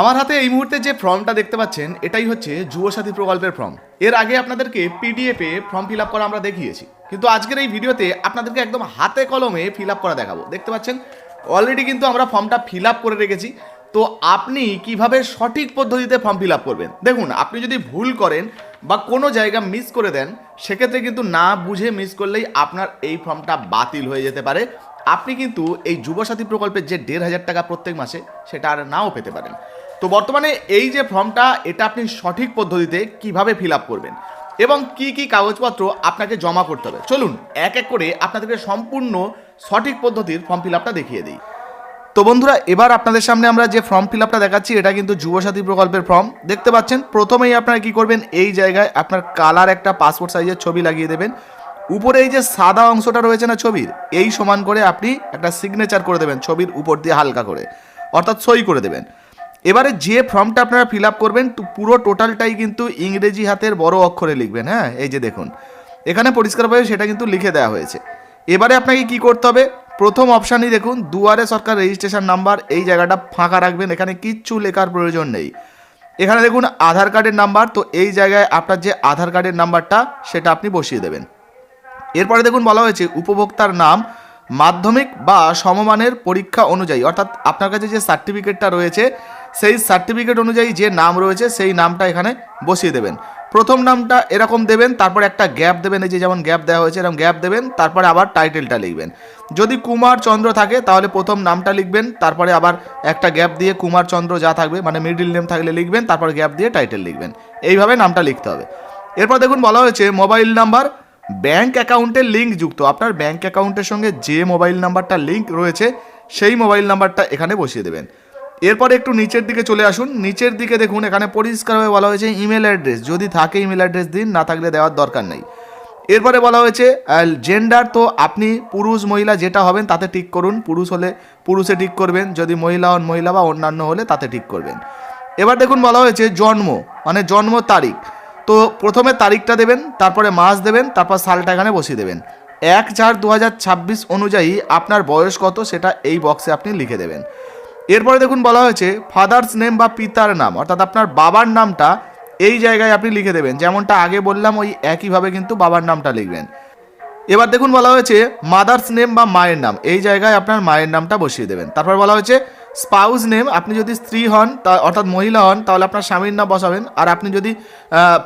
আমার হাতে এই মুহূর্তে যে ফর্মটা দেখতে পাচ্ছেন, এটাই হচ্ছে যুবসাথী প্রকল্পের ফর্ম। এর আগে আপনাদেরকে পিডিএফে ফর্ম ফিল আপ করা আমরা দেখিয়েছি। কিন্তু আজকের এই ভিডিওতে আপনাদেরকে একদম হাতে কলমে ফিল আপ করা দেখাবো। দেখতে পাচ্ছেন অলরেডি কিন্তু আমরা ফর্মটা ফিল আপ করে রেখেছি। তো আপনি কীভাবে সঠিক পদ্ধতিতে ফর্ম ফিল আপ করবেন? দেখুন, আপনি যদি ভুল করেন বা কোনো জায়গা মিস করে দেন, সেক্ষেত্রে কিন্তু না বুঝে মিস করলেই আপনার এই ফর্মটা বাতিল হয়ে যেতে পারে। আপনি কিন্তু এই যুবসাথী প্রকল্পের যে দেড় হাজার টাকা প্রত্যেক মাসে, সেটা আর নাও পেতে পারেন। তো বর্তমানে এই যে ফর্মটা, এটা আপনি সঠিক পদ্ধতিতে কীভাবে ফিল আপ করবেন? এবং কি কি কাগজপত্র আপনাকে জমা করতে হবে? চলুন, এক এক করে আপনাদেরকে সম্পূর্ণ সঠিক পদ্ধতির ফর্ম ফিল আপটা দেখিয়ে দিই। তো বন্ধুরা, এবার আপনাদের সামনে আমরা যে ফর্ম ফিল আপটা দেখাচ্ছি, এটা কিন্তু যুবসাথী প্রকল্পের ফর্ম। দেখতে পাচ্ছেন, প্রথমেই আপনারা কি করবেন, এই জায়গায় আপনার কালার একটা পাসপোর্ট সাইজের ছবি লাগিয়ে দেবেন। উপরে এই যে সাদা অংশটা রয়েছে না ছবির, এই সমান করে আপনি একটা সিগনেচার করে দেবেন, ছবির উপর দিয়ে হালকা করে, অর্থাৎ সই করে দেবেন। এবারে যে ফর্মটা আপনারা ফিল আপ করবেন পুরো টোটালটাই কিন্তু ইংরেজি হাতের বড় অক্ষরে লিখবেন হ্যাঁ? এই যে দেখুন। এখানে পরিষ্কারভাবে সেটা কিন্তু লিখে দেওয়া হয়েছে। এবারে আপনাকে কি করতে হবে? প্রথম অপশানই দেখুন, দুয়ারে সরকার রেজিস্ট্রেশন নাম্বার এই জায়গাটা ফাঁকা রাখবেন, এখানে কিচ্ছু লেখার প্রয়োজন নেই। এখানে দেখুন, আধার কার্ডের নাম্বার তো এই জায়গায় আপনার যে আধার কার্ডের নাম্বারটা সেটা আপনি বসিয়ে দেবেন। এরপরে দেখুন বলা হয়েছে, উপভোক্তার নাম, মাধ্যমিক বা সমমানের পরীক্ষা অনুযায়ী, অর্থাৎ আপনার কাছে যে সার্টিফিকেটটা রয়েছে সেই সার্টিফিকেট অনুযায়ী যে নাম রয়েছে সেই নামটা এখানে বসিয়ে দেবেন। প্রথম নামটা এরকম দেবেন, তারপর একটা গ্যাপ দেবেন, এই যে যেমন গ্যাপ দেওয়া হয়েছে এরকম গ্যাপ দেবেন, তারপরে আবার টাইটেলটা লিখবেন। যদি কুমার চন্দ্র থাকে তাহলে প্রথম নামটা লিখবেন, তারপরে আবার একটা গ্যাপ দিয়ে কুমার চন্দ্র যা থাকবে মানে মিডিল নেম থাকলে লিখবেন, তারপর গ্যাপ দিয়ে টাইটেল লিখবেন। এইভাবে নামটা লিখতে হবে। এরপর দেখুন বলা হয়েছে মোবাইল নাম্বার ব্যাংক অ্যাকাউন্টের লিঙ্ক যুক্ত। আপনার ব্যাংক অ্যাকাউন্টের সঙ্গে যে মোবাইল নাম্বারটা লিঙ্ক রয়েছে, সেই মোবাইল নাম্বারটা এখানে বসিয়ে দেবেন। এরপরে একটু নিচের দিকে চলে আসুন। নিচের দিকে দেখুন, এখানে পরিষ্কারভাবে বলা হয়েছে ইমেল অ্যাড্রেস যদি থাকে ইমেল অ্যাড্রেস দিন, না থাকলে দেওয়ার দরকার নেই। এরপরে বলা হয়েছে জেন্ডার তো আপনি পুরুষ, মহিলা যেটা হবেন তাতে টিক করুন। পুরুষ হলে পুরুষে টিক করবেন, যদি মহিলা হন মহিলা বা অন্যান্য হলে তাতে টিক করবেন। এবার দেখুন বলা হয়েছে জন্ম মানে জন্ম তারিখ। তো প্রথমে তারিখটা দেবেন, তারপরে মাস দেবেন, তারপর সালটা এখানে বসিয়ে দেবেন। এক চার দু অনুযায়ী আপনার বয়স কত সেটা এই বক্সে আপনি লিখে দেবেন। এরপরে দেখুন বলা হয়েছে ফাদার্স নেম বা পিতার নাম অর্থাৎ আপনার বাবার নামটা এই জায়গায় আপনি লিখে দেবেন। যেমনটা আগে বললাম, ওই একইভাবে কিন্তু বাবার নামটা লিখবেন। এবার দেখুন বলা হয়েছে মাদার্স নেম বা মায়ের নাম এই জায়গায় আপনার মায়ের নামটা বসিয়ে দেবেন। তারপর বলা হয়েছে স্পাউস নেম আপনি যদি স্ত্রী হন, তা অর্থাৎ মহিলা হন, তাহলে আপনার স্বামীর নাম বসাবেন। আর আপনি যদি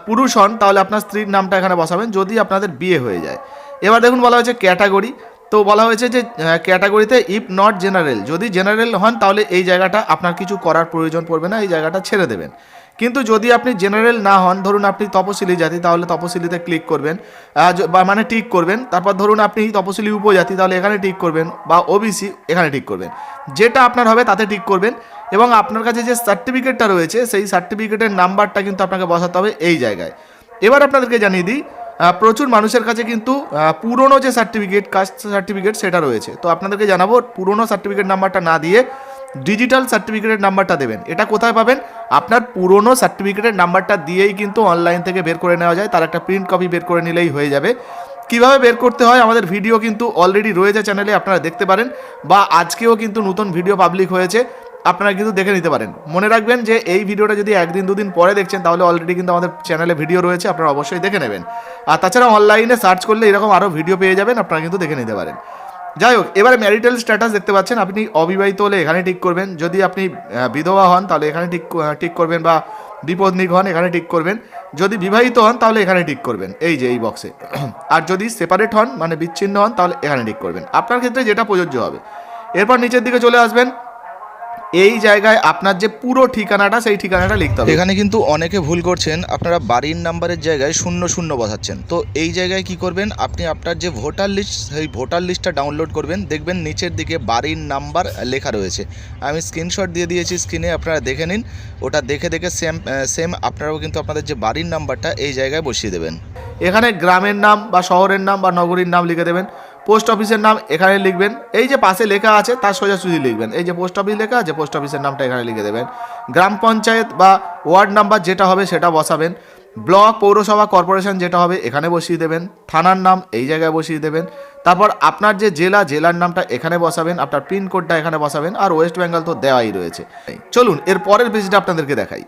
পুরুষ হন, তাহলে আপনার স্ত্রীর নামটা এখানে বসাবেন, যদি আপনাদের বিয়ে হয়ে যায়। এবার দেখুন বলা হয়েছে, ক্যাটাগরি। তো বলা হয়েছে যে ক্যাটাগরিতে ইফ নট জেনারেল যদি জেনারেল হন, তাহলে এই জায়গাটা আপনার কিছু করার প্রয়োজন পড়বে না, এই জায়গাটা ছেড়ে দেবেন। কিন্তু যদি আপনি জেনারেল না হন, ধরুন আপনি তপশিলি জাতি, তাহলে তপশিলিতে ক্লিক করবেন বা মানে টিক করবেন, তারপর ধরুন আপনি তপশিলি উপজাতি, তাহলে এখানে টিক করবেন, বা ওবিসি এখানে টিক করবেন। যেটা আপনার হবে, তাতে টিক করবেন, এবং আপনার কাছে যে সার্টিফিকেটটা রয়েছে, সেই সার্টিফিকেটের নাম্বারটা কিন্তু আপনাকে বসাতে হবে এই জায়গায়। এবার আপনাদেরকে জানিয়ে দিই প্রচুর মানুষের কাছে কিন্তু পুরনো যে সার্টিফিকেট কাস্ট সার্টিফিকেট সেটা রয়েছে। তো আপনাদেরকে জানাব, পুরনো সার্টিফিকেট নাম্বারটা না দিয়ে ডিজিটাল সার্টিফিকেটের নাম্বারটা দেবেন। এটা কোথায় পাবেন? আপনার পুরনো সার্টিফিকেটের নাম্বারটা দিয়েই কিন্তু অনলাইন থেকে বের করে নেওয়া যায়। তার একটা প্রিন্ট কপি বের করে নিলেই হয়ে যাবে। কীভাবে বের করতে হয়? আমাদের ভিডিও কিন্তু অলরেডি রয়েছে চ্যানেলে আপনারা দেখতে পারেন। বা আজকেও কিন্তু নতুন ভিডিও পাবলিক হয়েছে। আপনারা কিন্তু দেখে নিতে পারেন। মনে রাখবেন যে এই ভিডিওটা যদি একদিন, দুদিন পরে দেখছেন, তাহলে অলরেডি কিন্তু আমাদের চ্যানেলে ভিডিও রয়েছে, আপনারা অবশ্যই দেখে নেবেন। আর তাছাড়া অনলাইনে সার্চ করলে এরকম আরও ভিডিও পেয়ে যাবেন, আপনারা কিন্তু দেখে নিতে পারেন। যাই হোক, এবারে ম্যারিটাল স্ট্যাটাস দেখতে পাচ্ছেন, আপনি অবিবাহিত হলে এখানে ঠিক করবেন। যদি আপনি বিধবা হন, তাহলে এখানে ঠিক ঠিক করবেন বা বিপদনিক হন, এখানে ঠিক করবেন। যদি বিবাহিত হন, তাহলে এখানে ঠিক করবেন। এই যে, এই বক্সে আর যদি সেপারেট হন মানে বিচ্ছিন্ন হন, তাহলে এখানে ঠিক করবেন। আপনার ক্ষেত্রে যেটা প্রযোজ্য হবে। এরপর নিচের দিকে চলে আসবেন। এই জায়গায় আপনার যে পুরো ঠিকানাটা সেই ঠিকানাটা লিখতে হবে। এখানে কিন্তু অনেকে ভুল করছেন। আপনারা বাড়ির নাম্বারের জায়গায় শূন্য শূন্য বসাচ্ছেন। তো এই জায়গায় কি করবেন? আপনি আপনার যে ভোটার লিস্ট সেই ভোটার লিস্টটা ডাউনলোড করবেন। দেখবেন নিচের দিকে বাড়ির নাম্বার লেখা রয়েছে। আমি স্ক্রিনশট দিয়ে দিয়েছি স্ক্রিনে আপনারা দেখে নিন। ওটা দেখে দেখে সেম সেম আপনারাও কিন্তু আপনাদের যে বাড়ির নাম্বারটা এই জায়গায় বসিয়ে দেবেন। এখানে গ্রামের নাম বা শহরের নাম বা নগরীর নাম লিখে দেবেন। পোস্ট অফিসের নাম এখানে লিখবেন। এই যে পাশে লেখা আছে, তার সোজাসুজি লিখবেন। এই যে পোস্ট অফিস লেখা আছে, পোস্ট অফিসের নামটা এখানে লিখে দেবেন। গ্রাম পঞ্চায়েত বা ওয়ার্ড নাম্বার যেটা হবে সেটা বসাবেন। ব্লক, পৌরসভা, কর্পোরেশন যেটা হবে এখানে বসিয়ে দেবেন। থানার নাম এই জায়গায় বসিয়ে দেবেন। তারপর আপনার যে জেলা, জেলার নামটা এখানে বসাবেন। আপনার পিনকোডটা এখানে বসাবেন। আর ওয়েস্ট বেঙ্গল তো দেওয়াই রয়েছে। চলুন, এর পরের পেজটা আপনাদেরকে দেখাই।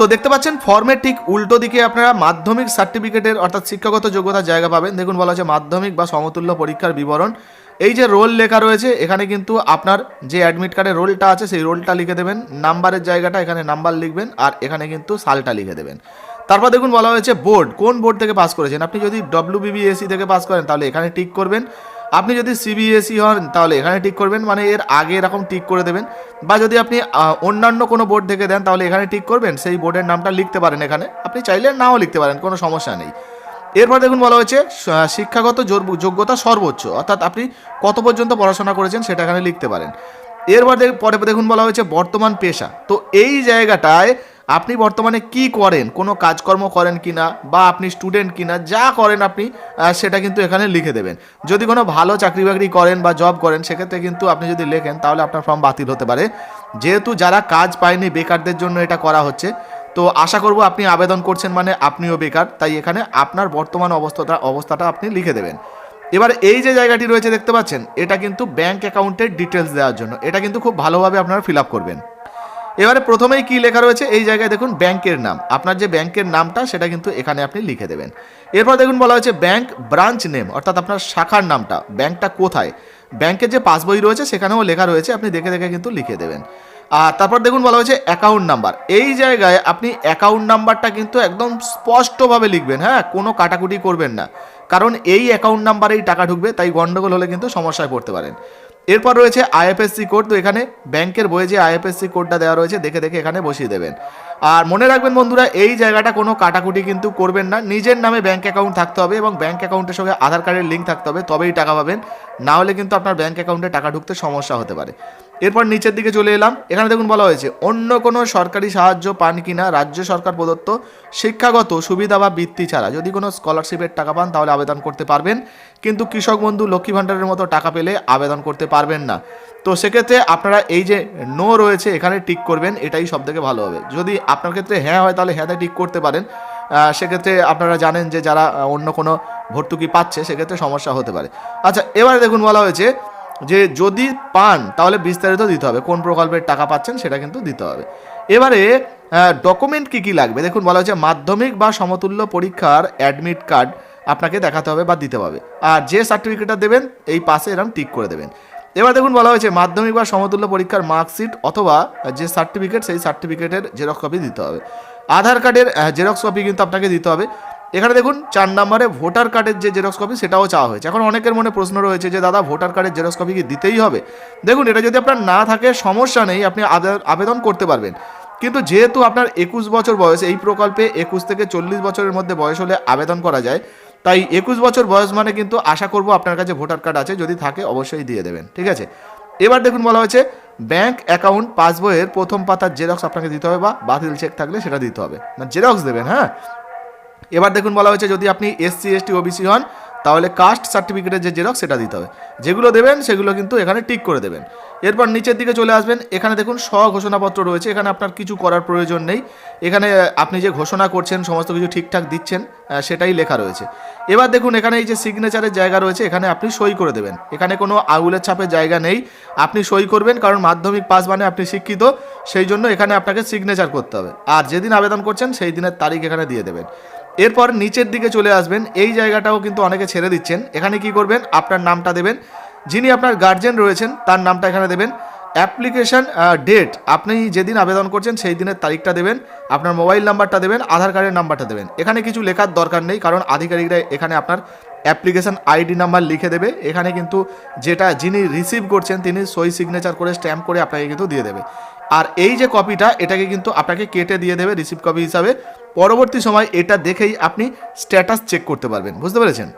তো দেখতে পাচ্ছেন ফর্মের ঠিক উল্টো দিকে আপনারা মাধ্যমিক সার্টিফিকেটের অর্থাৎ শিক্ষাগত যোগ্যতার জায়গা পাবেন। দেখুন, বলা হচ্ছে মাধ্যমিক বা সমতুল্য পরীক্ষার বিবরণ। এই যে রোল লেখা রয়েছে, এখানে কিন্তু আপনার যে অ্যাডমিট কার্ডের রোলটা আছে, সেই রোলটা লিখে দেবেন। নাম্বারের জায়গাটা, এখানে নাম্বার লিখবেন, আর এখানে কিন্তু সালটা লিখে দেবেন। তারপর দেখুন, বলা হয়েছে বোর্ড কোন বোর্ড থেকে পাস করেছেন? আপনি যদি ডব্লিউ বিবিএসসি থেকে পাস করেন, তাহলে এখানে টিক করবেন। আপনি যদি সিবিএসই হন, তাহলে এখানে টিক করবেন মানে এর আগে এরকম টিক করে দেবেন। বা যদি আপনি অন্যান্য কোনো বোর্ড থেকে দেন, তাহলে এখানে টিক করবেন, সেই বোর্ডের নামটা লিখতে পারেন এখানে। আপনি চাইলে নাও লিখতে পারেন, কোনো সমস্যা নেই। এরপর দেখুন বলা হয়েছে শিক্ষাগত যোগ- যোগ্যতা সর্বোচ্চ। অর্থাৎ আপনি কত পর্যন্ত পড়াশোনা করেছেন, সেটা এখানে লিখতে পারেন। এরপর পরে দেখুন বলা হয়েছে বর্তমান পেশা। তো এই জায়গাটায় আপনি বর্তমানে কি করেন? কোনো কাজকর্ম করেন কিনা? বা আপনি স্টুডেন্ট কিনা? যা করেন আপনি সেটা কিন্তু এখানে লিখে দেবেন। যদি কোনো ভালো চাকরি বাকরি করেন বা জব করেন, সেক্ষেত্রে কিন্তু আপনি যদি লেখেন, তাহলে আপনার ফর্ম বাতিল হতে পারে। যেহেতু যারা কাজ পায়নি, বেকারদের জন্য এটা করা হচ্ছে। তো আশা করব আপনি আবেদন করছেন মানে আপনিও বেকার। তাই এখানে আপনার বর্তমান অবস্থাটা অবস্থাটা আপনি লিখে দেবেন। এবার এই যে জায়গাটি রয়েছে দেখতে পাচ্ছেন, এটা কিন্তু ব্যাংক অ্যাকাউন্টের ডিটেলস দেওয়ার জন্য। এটা কিন্তু খুব ভালোভাবে আপনারা ফিল আপ করবেন। এবারে প্রথমেই কি লেখা রয়েছে? এই জায়গায় দেখুন ব্যাংকের নাম। আপনার যে ব্যাংকের নামটা, সেটা কিন্তু এখানে আপনি লিখে দেবেন। এরপর দেখুন বলা হয়েছে ব্যাংক ব্রাঞ্চ নেম অর্থাৎ আপনার শাখার নামটা ব্যাংকটা কোথায়? ব্যাংকের যে পাসবই রয়েছে, সেখানেও লেখা রয়েছে, আপনি দেখে দেখে কিন্তু লিখে দেবেন। আর তারপর দেখুন বলা হয়েছে অ্যাকাউন্ট নাম্বার এই জায়গায় আপনি অ্যাকাউন্ট নাম্বারটা কিন্তু একদম স্পষ্টভাবে লিখবেন হ্যাঁ? কোনো কাটাকুটি করবেন না। কারণ এই অ্যাকাউন্ট নাম্বারেই টাকা ঢুকবে, তাই গন্ডগোল হলে কিন্তু সমস্যায় পড়তে পারেন। এরপর রয়েছে আইএফএসসি কোড তো এখানে ব্যাংকের বইয়ে যে আইএফএসসি কোডটা দেওয়া রয়েছে, দেখে দেখে এখানে বসিয়ে দেবেন। আর মনে রাখবেন বন্ধুরা, এই জায়গাটা কোনো কাটাকুটি কিন্তু করবেন না। নিজের নামে ব্যাঙ্ক অ্যাকাউন্ট থাকতে হবে এবং ব্যাঙ্ক অ্যাকাউন্টের সঙ্গে আধার কার্ডের লিঙ্ক থাকতে হবে, তবেই টাকা পাবেন। না হলে কিন্তু আপনার ব্যাঙ্ক অ্যাকাউন্টে টাকা ঢুকতে সমস্যা হতে পারে। এরপর নিচের দিকে চলে এলাম। এখানে দেখুন বলা হয়েছে, অন্য কোনো সরকারি সাহায্য পান কিনা রাজ্য সরকার প্রদত্ত শিক্ষাগত সুবিধা বা বৃত্তি ছাড়া। যদি কোনো স্কলারশিপের টাকা পান, তাহলে আবেদন করতে পারবেন। কিন্তু কৃষক বন্ধু লক্ষ্মী ভাণ্ডারের মতো টাকা পেলে আবেদন করতে পারবেন না। তো সেক্ষেত্রে আপনারা এই যে নো রয়েছে, এখানে টিক করবেন, এটাই সব থেকে ভালো হবে। যদি আপনার ক্ষেত্রে হ্যাঁ হয়, তাহলে হ্যাঁতে টিক করতে পারেন। সেক্ষেত্রে আপনারা জানেন যে যারা অন্য কোনো ভর্তুকি পাচ্ছে, সেক্ষেত্রে সমস্যা হতে পারে। আচ্ছা এবারে দেখুন বলা হয়েছে যে যদি পান, তাহলে বিস্তারিত দিতে হবে। কোন প্রকল্পের টাকা পাচ্ছেন, সেটা কিন্তু দিতে হবে। এবারে ডকুমেন্ট কি কি লাগবে? দেখুন বলা হচ্ছে মাধ্যমিক বা সমতুল্য পরীক্ষার অ্যাডমিট কার্ড আপনাকে দেখাতে হবে বা দিতে হবে। আর যে সার্টিফিকেটটা দেবেন, এই পাশে এরকম টিক করে দেবেন। এবার দেখুন বলা হয়েছে, মাধ্যমিক বা সমতুল্য পরীক্ষার মার্কশিট অথবা যে সার্টিফিকেট সেই সার্টিফিকেটের জেরক্স কপি দিতে হবে। আধার কার্ডের জেরক্স কপি কিন্তু আপনাকে দিতে হবে। এখানে দেখুন, চার নম্বরে ভোটার কার্ডের যে জেরক্স কপি সেটাও চাওয়া হয়েছে। এখন অনেকের মনে প্রশ্ন রয়েছে যে, দাদা ভোটার কার্ডের জেরক্স কপি কি দিতেই হবে? দেখুন, এটা যদি আপনার না থাকে, সমস্যা নেই, আপনি আবে- আবেদন করতে পারবেন। কিন্তু যেহেতু আপনার একুশ বছর বয়স, এই প্রকল্পে একুশ থেকে চল্লিশ বছরের মধ্যে বয়স হলে আবেদন করা যায় তাই একুশ বছর বয়স মানে কিন্তু আশা করব আপনার কাছে ভোটার কার্ড আছে, যদি থাকে অবশ্যই দিয়ে দেবেন, ঠিক আছে? এবার দেখুন বলা হয়েছে, ব্যাংক অ্যাকাউন্ট, পাসবইয়ের প্রথম পাতার জেরক্স আপনাকে দিতে হবে বা বাতিল চেক থাকলে সেটা দিতে হবে। না, জেরক্স দেবেন হ্যাঁ? এবার দেখুন বলা হয়েছে, যদি আপনি এসসি, এসটি, ওবিসি হন তাহলে কাস্ট সার্টিফিকেটের যে জেরক্স সেটা দিতে হবে। যেগুলো দেবেন, সেগুলো কিন্তু এখানে টিক করে দেবেন। এরপর নিচের দিকে চলে আসবেন। এখানে দেখুন স্ব ঘোষণাপত্র রয়েছে। এখানে আপনার কিছু করার প্রয়োজন নেই। এখানে আপনি যে ঘোষণা করছেন, সমস্ত কিছু ঠিকঠাক দিচ্ছেন সেটাই লেখা রয়েছে। এবার দেখুন, এখানে এই যে সিগনেচারের জায়গা রয়েছে, এখানে আপনি সই করে দেবেন। এখানে কোনো আঙুলের ছাপের জায়গা নেই। আপনি সই করবেন, কারণ মাধ্যমিক পাস মানে আপনি শিক্ষিত। সেই জন্য এখানে আপনাকে সিগনেচার করতে হবে। আর যেদিন আবেদন করছেন, সেই দিনের তারিখ এখানে দিয়ে দেবেন। এরপর নিচের দিকে চলে আসবেন। এই জায়গাটাও কিন্তু অনেকে ছেড়ে দিচ্ছেন। এখানে কি করবেন? আপনার নামটা দেবেন। যিনি আপনার গার্জেন রয়েছেন, তার নামটা এখানে দেবেন। অ্যাপ্লিকেশন ডেট আপনি যেদিন আবেদন করছেন, সেই দিনের তারিখটা দেবেন। আপনার মোবাইল নাম্বারটা দেবেন, আধার কার্ডের নাম্বারটা দেবেন। এখানে কিছু লেখার দরকার নেই, কারণ আধিকারিকরা এখানে আপনার অ্যাপ্লিকেশন আইডি নাম্বার লিখে দেবে। এখানে কিন্তু যেটা যিনি রিসিভ করছেন, তিনি সই সিগনেচার করে স্ট্যাম্প করে আপনাকে কিন্তু দিয়ে দেবে। আর এই যে কপিটা এটাকে কিন্তু আপনাকে কেটে দিয়ে দেবে রিসিভ কপি হিসাবে। পরবর্তী সময় এটা দেখেই আপনি স্ট্যাটাস চেক করতে পারবেন। বুঝতে পেরেছেন?